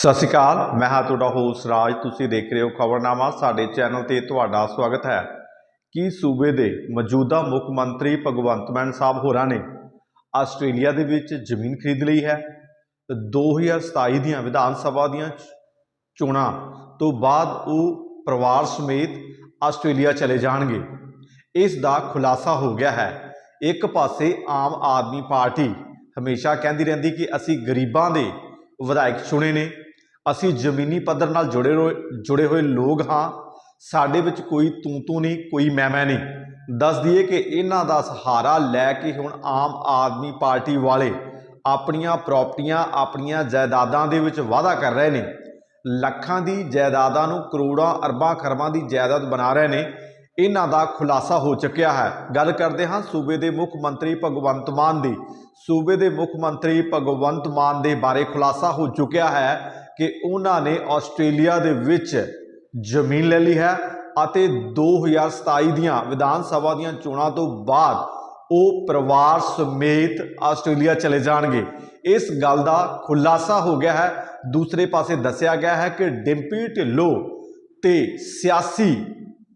ਸਤਿ ਸ਼੍ਰੀ ਅਕਾਲ, ਮੈਂ ਹਾਂ ਤੁਹਾਡਾ ਹੋਸਟ ਰਾਜ। ਤੁਸੀਂ ਦੇਖ ਰਹੇ ਹੋ ਖਬਰਨਾਮਾ, ਸਾਡੇ ਚੈਨਲ ਤੇ ਤੁਹਾਡਾ ਸਵਾਗਤ ਹੈ। ਕੀ ਸੂਬੇ ਦੇ ਮੌਜੂਦਾ ਮੁੱਖ ਮੰਤਰੀ ਭਗਵੰਤ ਮਾਨ ਸਾਹਿਬ ਹੋਰਾਂ ਨੇ ਆਸਟ੍ਰੇਲੀਆ ਦੇ ਵਿੱਚ ਜ਼ਮੀਨ ਖਰੀਦ ਲਈ ਹੈ? 2027 ਦੀਆਂ ਵਿਧਾਨ ਸਭਾ ਦੀਆਂ ਚੋਣਾਂ ਤੋਂ ਬਾਅਦ ਉਹ ਪਰਿਵਾਰ ਸਮੇਤ ਆਸਟ੍ਰੇਲੀਆ ਚਲੇ ਜਾਣਗੇ। ਇਸ ਦਾ ਖੁਲਾਸਾ ਹੋ ਗਿਆ ਹੈ। ਇੱਕ ਪਾਸੇ ਆਮ ਆਦਮੀ ਪਾਰਟੀ ਹਮੇਸ਼ਾ ਕਹਿੰਦੀ ਰਹਿੰਦੀ ਕਿ ਅਸੀਂ ਗਰੀਬਾਂ ਦੇ ਵਿਧਾਇਕ ਚੁਣੇ ਨੇ ਅਸੀਂ ਜ਼ਮੀਨੀ ਪੱਧਰ ਨਾਲ ਜੁੜੇ ਹੋਏ ਜੁੜੇ ਹੋਏ ਲੋਕ ਹਾਂ। ਸਾਡੇ ਵਿੱਚ ਕੋਈ ਤੂੰ ਤੂੰ ਨਹੀਂ, ਕੋਈ ਮੈਂ ਮੈਂ ਨਹੀਂ। ਦੱਸ ਦਈਏ ਕਿ ਇਹਨਾਂ ਦਾ ਸਹਾਰਾ ਲੈ ਕੇ ਹੁਣ ਆਮ ਆਦਮੀ ਪਾਰਟੀ ਵਾਲੇ ਆਪਣੀਆਂ ਪ੍ਰਾਪਰਟੀਆਂ, ਆਪਣੀਆਂ ਜਾਇਦਾਦਾਂ ਦੇ ਵਿੱਚ ਵਾਅਦਾ ਕਰ ਰਹੇ ਨੇ। ਲੱਖਾਂ ਦੀ ਜਾਇਦਾਦਾਂ ਨੂੰ ਕਰੋੜਾਂ, ਅਰਬਾਂ, ਖਰਬਾਂ ਦੀ ਜਾਇਦਾਦ ਬਣਾ ਰਹੇ ਨੇ। ਇਹਨਾਂ ਦਾ ਖੁਲਾਸਾ ਹੋ ਚੁੱਕਿਆ ਹੈ। ਗੱਲ ਕਰਦੇ ਹਾਂ ਸੂਬੇ ਦੇ ਮੁੱਖ ਮੰਤਰੀ ਭਗਵੰਤ ਮਾਨ ਦੀ। ਸੂਬੇ ਦੇ ਮੁੱਖ ਮੰਤਰੀ ਭਗਵੰਤ ਮਾਨ ਦੇ ਬਾਰੇ ਖੁਲਾਸਾ ਹੋ ਚੁੱਕਿਆ ਹੈ। ਕਿ ਉਹਨਾਂ ਨੇ ਆਸਟ੍ਰੇਲੀਆ ਦੇ ਵਿੱਚ ਜ਼ਮੀਨ ਲੈ ਲਈ ਹੈ ਅਤੇ 2027 ਦੀਆਂ ਵਿਧਾਨ ਸਭਾ ਦੀਆਂ ਚੋਣਾਂ ਤੋਂ ਬਾਅਦ ਉਹ ਪਰਿਵਾਰ ਸਮੇਤ ਆਸਟ੍ਰੇਲੀਆ ਚਲੇ ਜਾਣਗੇ। ਇਸ ਗੱਲ ਦਾ ਖੁਲਾਸਾ ਹੋ ਗਿਆ ਹੈ। ਦੂਸਰੇ ਪਾਸੇ ਦੱਸਿਆ ਗਿਆ ਹੈ ਕਿ ਡਿੰਪੀ ਢਿੱਲੋਂ ਤੇ ਸਿਆਸੀ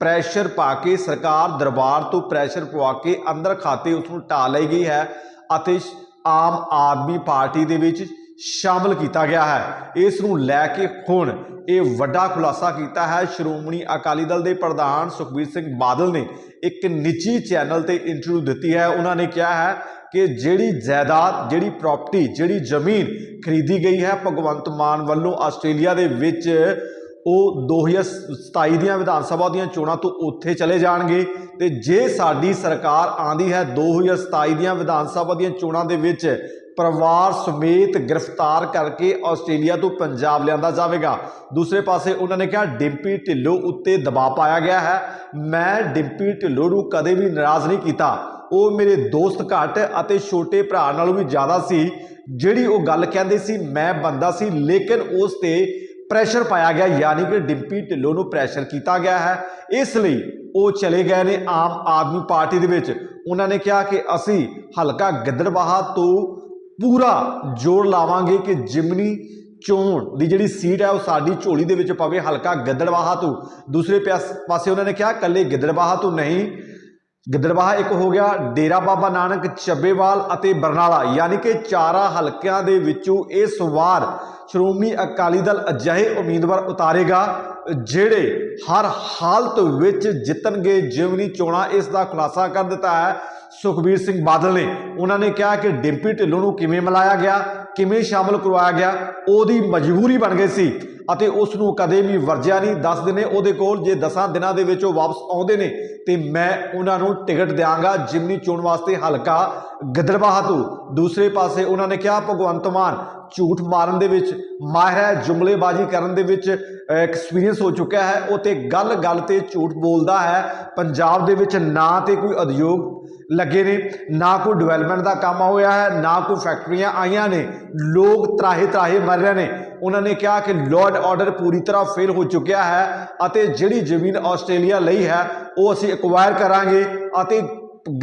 ਪ੍ਰੈਸ਼ਰ ਪਾ ਕੇ ਸਰਕਾਰ ਦਰਬਾਰ ਤੋਂ ਪ੍ਰੈਸ਼ਰ ਪਵਾ ਕੇ ਅੰਦਰ ਖਾਤੇ ਉਸ ਨੂੰ ਢਾ ਲਈ ਗਈ ਹੈ ਅਤੇ ਸ਼- ਆਮ ਆਦਮੀ ਪਾਰਟੀ ਦੇ ਵਿੱਚ ਸ਼ਾਮਲ ਕੀਤਾ ਗਿਆ ਹੈ। ਇਸ ਨੂੰ ਲੈ ਕੇ ਹੁਣ ਇਹ ਵੱਡਾ ਖੁਲਾਸਾ ਕੀਤਾ ਹੈ। ਸ਼੍ਰੋਮਣੀ ਅਕਾਲੀ ਦਲ ਦੇ ਪ੍ਰਧਾਨ ਸੁਖਬੀਰ ਸਿੰਘ ਬਾਦਲ ਨੇ ਇੱਕ ਨਿੱਜੀ ਚੈਨਲ ਤੇ ਇੰਟਰਵਿਊ ਦਿੱਤੀ ਹੈ। ਉਹਨਾਂ ਨੇ ਕਿਹਾ ਹੈ ਕਿ ਜਿਹੜੀ ਜਾਇਦਾਦ, ਜਿਹੜੀ ਪ੍ਰਾਪਰਟੀ ਜਿਹੜੀ ਜ਼ਮੀਨ ਖਰੀਦੀ ਗਈ ਹੈ ਭਗਵੰਤ ਮਾਨ ਵੱਲੋਂ ਆਸਟ੍ਰੇਲੀਆ ਦੇ ਵਿੱਚ, ਉਹ 2027 ਦੀਆਂ ਵਿਧਾਨ ਸਭਾ ਦੀਆਂ ਚੋਣਾਂ ਤੋਂ ਉੱਥੇ ਚਲੇ ਜਾਣਗੇ। ਤੇ ਜੇ ਸਾਡੀ ਸਰਕਾਰ ਆਂਦੀ ਹੈ 2027 ਦੀਆਂ ਵਿਧਾਨ ਸਭਾ ਦੀਆਂ ਚੋਣਾਂ ਦੇ ਵਿੱਚ ਪਰਿਵਾਰ ਸਮੇਤ ਗ੍ਰਿਫਤਾਰ ਕਰਕੇ ਆਸਟ੍ਰੇਲੀਆ ਤੋਂ ਪੰਜਾਬ ਲਿਆਂਦਾ ਜਾਵੇਗਾ। ਦੂਸਰੇ ਪਾਸੇ ਉਹਨਾਂ ਨੇ ਕਿਹਾ, ਡਿੰਪੀ ਢਿੱਲੋਂ ਉੱਤੇ ਦਬਾਅ ਪਾਇਆ ਗਿਆ ਹੈ। ਮੈਂ ਡਿੰਪੀ ਢਿੱਲੋਂ ਨੂੰ ਕਦੇ ਵੀ ਨਾਰਾਜ਼ ਨਹੀਂ ਕੀਤਾ। ਉਹ ਮੇਰੇ ਦੋਸਤ ਘੱਟ ਅਤੇ ਛੋਟੇ ਭਰਾ ਨਾਲੋਂ ਵੀ ਜ਼ਿਆਦਾ ਸੀ। ਜਿਹੜੀ ਉਹ ਗੱਲ ਕਹਿੰਦੇ ਸੀ, ਮੈਂ ਬੰਦਾ ਸੀ, ਲੇਕਿਨ ਉਸ ਤੇ ਪ੍ਰੈਸ਼ਰ ਪਾਇਆ ਗਿਆ, ਯਾਨੀ ਕਿ ਡਿੰਪੀ ਢਿੱਲੋਂ ਨੂੰ ਪ੍ਰੈਸ਼ਰ ਕੀਤਾ ਗਿਆ ਹੈ। ਇਸ ਲਈ ਉਹ ਚਲੇ ਗਏ ਨੇ ਆਮ ਆਦਮੀ ਪਾਰਟੀ ਦੇ ਵਿੱਚ। ਉਹਨਾਂ ਨੇ ਕਿਹਾ ਕਿ ਅਸੀਂ ਹਲਕਾ ਗਿੱਦੜਬਾਹਾ ਤੋਂ ਪੂਰਾ ਜੋਰ ਲਾਵਾਂਗੇ ਕਿ ਜਿਮਨੀ ਚੋਣ ਦੀ ਜਿਹੜੀ ਸੀਟ ਹੈ ਉਹ ਸਾਡੀ ਝੋਲੀ ਦੇ ਵਿੱਚ ਪਵੇ, ਹਲਕਾ ਗਿੱਦੜਬਾਹਾ ਤੋਂ। ਦੂਸਰੇ ਪਿਆਸ- ਪਾਸੇ ਉਹਨਾਂ ਨੇ ਕਿਹਾ ਕੱਲੇ ਗਿੱਦੜਬਾਹਾ ਤੋਂ ਨਹੀਂ। ਗਿੱਦੜਬਾਹਾ ਇੱਕ ਹੋ ਗਿਆ ਡੇਰਾ ਬਾਬਾ ਨਾਨਕ, ਚੱਬੇਵਾਲ ਅਤੇ ਬਰਨਾਲਾ। ਯਾਨੀ ਕਿ ਚਾਰਾਂ ਹਲਕਿਆਂ ਦੇ ਵਿੱਚੋਂ ਇਸ ਵਾਰ ਸ਼੍ਰੋਮਣੀ ਅਕਾਲੀ ਦਲ ਅਜਿਹੇ ਉਮੀਦਵਾਰ ਉਤਾਰੇਗਾ, ਜਿਹੜੇ ਹਰ ਹਾਲਤ ਵਿੱਚ ਜਿੱਤਣਗੇ। ਜਿਵਨੀ ਚੋਣਾਂ ਇਸ ਦਾ ਖੁਲਾਸਾ ਕਰ ਦਿੱਤਾ ਹੈ ਸੁਖਬੀਰ ਸਿੰਘ ਬਾਦਲ ਨੇ। ਉਹਨਾਂ ਨੇ ਕਿਹਾ ਕਿ ਡਿੰਪੀ ਢਿੱਲੋਂ ਨੂੰ ਕਿਵੇਂ ਮਿਲਾਇਆ ਗਿਆ, ਕਿਵੇਂ ਸ਼ਾਮਲ ਕਰਵਾਇਆ ਗਿਆ, ਉਹਦੀ ਮਜਬੂਰੀ ਬਣ ਗਈ ਸੀ। ਅਤੇ ਉਸ ਨੂੰ ਕਦੇ ਵੀ ਵਰਜਿਆ ਨਹੀਂ। ਦੱਸ ਦਿਨੇ ਉਹਦੇ ਕੋਲ, ਜੇ 10 ਦਿਨਾਂ ਦੇ ਵਿੱਚ ਉਹ ਵਾਪਸ ਆਉਂਦੇ ਨੇ, ਤੇ ਮੈਂ ਉਹਨਾਂ ਨੂੰ ਟਿਕਟ ਦਿਆਂਗਾ, ਜਿਮਨੀ ਚੋਣ ਵਾਸਤੇ ਹਲਕਾ ਗਿੱਦੜਬਾਹਾ ਤੋਂ। ਦੂਸਰੇ ਪਾਸੇ ਉਹਨਾਂ ਨੇ ਕਿਹਾ, ਭਗਵੰਤ ਮਾਨ, ਝੂਠ ਮਾਰਨ ਦੇ ਵਿੱਚ ਮਾਹਿਰ ਹੈ, ਜੁਮਲੇਬਾਜ਼ੀ ਕਰਨ ਦੇ ਵਿੱਚ ਐਕਸਪੀਰੀਅੰਸ ਹੋ ਚੁੱਕਿਆ ਹੈ। ਉਹ ਤੇ ਗੱਲ ਗੱਲ ਤੇ ਝੂਠ ਬੋਲਦਾ ਹੈ। ਪੰਜਾਬ ਦੇ ਵਿੱਚ ਨਾ ਤੇ ਕੋਈ ਉਦਯੋਗ ਲੱਗੇ ਨੇ, ਨਾ ਕੋਈ ਡਿਵੈਲਪਮੈਂਟ ਦਾ ਕੰਮ ਹੋਇਆ ਹੈ, ਨਾ ਕੋਈ ਫੈਕਟਰੀਆਂ ਆਈਆਂ ਨੇ। ਲੋਕ ਤਰਾਹੇ ਤਰਾਹੇ ਮਰ ਰਹੇ ਨੇ। ਉਹਨਾਂ ਨੇ ਕਿਹਾ ਕਿ ਲਾਰਡ ਆਰਡਰ ਪੂਰੀ ਤਰ੍ਹਾਂ ਫੇਲ ਹੋ ਚੁੱਕਿਆ ਹੈ ਅਤੇ ਜਿਹੜੀ ਜ਼ਮੀਨ ਆਸਟ੍ਰੇਲੀਆ ਲਈ ਹੈ, ਉਹ ਅਸੀਂ ਐਕਵਾਇਰ ਕਰਾਂਗੇ ਅਤੇ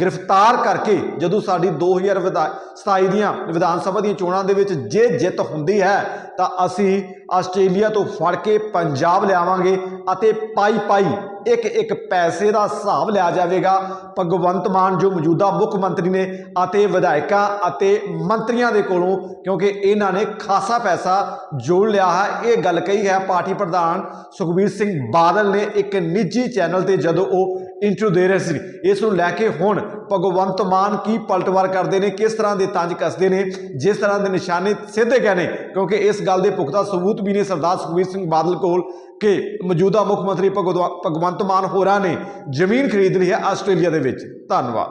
ਗ੍ਰਿਫਤਾਰ ਕਰਕੇ ਜਦੋਂ ਸਾਡੀ 2027 ਦੀਆਂ ਵਿਧਾਨ ਸਭਾ ਦੀਆਂ ਚੋਣਾਂ ਦੇ ਵਿੱਚ ਜੇ ਜਿੱਤ ਹੁੰਦੀ ਹੈ, ਤਾਂ ਅਸੀਂ ਆਸਟ੍ਰੇਲੀਆ ਤੋਂ ਫੜ ਕੇ ਪੰਜਾਬ ਲਿਆਵਾਂਗੇ ਅਤੇ ਪਾਈ ਪਾਈ ਇੱਕ ਇੱਕ ਪੈਸੇ ਦਾ ਹਿਸਾਬ ਲਿਆ ਜਾਵੇਗਾ। ਭਗਵੰਤ ਮਾਨ ਜੋ ਮੌਜੂਦਾ ਮੁੱਖ ਮੰਤਰੀ ਨੇ ਅਤੇ ਵਿਧਾਇਕਾਂ ਅਤੇ ਮੰਤਰੀਆਂ ਦੇ ਕੋਲੋਂ, ਕਿਉਂਕਿ ਇਹਨਾਂ ਨੇ ਖਾਸਾ ਪੈਸਾ ਜੋੜ ਲਿਆ ਹੈ। ਇਹ ਗੱਲ ਕਹੀ ਹੈ, ਪਾਰਟੀ ਪ੍ਰਧਾਨ ਸੁਖਬੀਰ ਸਿੰਘ ਬਾਦਲ ਨੇ ਇੱਕ ਨਿੱਜੀ ਚੈਨਲ ਤੇ ਜਦੋਂ ਉਹ ਇੰਟਰਵਿਊ ਦੇ ਰਹੇ ਸੀ। ਇਸ ਨੂੰ ਲੈ ਕੇ ਹੁਣ ਭਗਵੰਤ ਮਾਨ ਕੀ ਪਲਟਵਾਰ ਕਰਦੇ ਨੇ, ਕਿਸ ਤਰ੍ਹਾਂ ਦੇ ਤੰਜ ਕੱਸਦੇ ਨੇ, ਜਿਸ ਤਰ੍ਹਾਂ ਦੇ ਨਿਸ਼ਾਨੇ ਸਿੱਧੇ ਗਏ ਨੇ, ਕਿਉਂਕਿ ਇਸ ਗੱਲ ਦੇ ਪੁਖਤਾ ਸਬੂਤ ਵੀ ਨੇ ਸਰਦਾਰ ਸੁਖਬੀਰ ਸਿੰਘ ਬਾਦਲ ਕੋਲ ਕਿ ਮੌਜੂਦਾ ਮੁੱਖ ਮੰਤਰੀ ਭਗਵੰਤ ਭਗਵੰਤ ਮਾਨ ਹੋਰਾਂ ਨੇ ਜ਼ਮੀਨ ਖਰੀਦ ਲਈ ਹੈ ਆਸਟ੍ਰੇਲੀਆ ਦੇ ਵਿੱਚ। ਧੰਨਵਾਦ।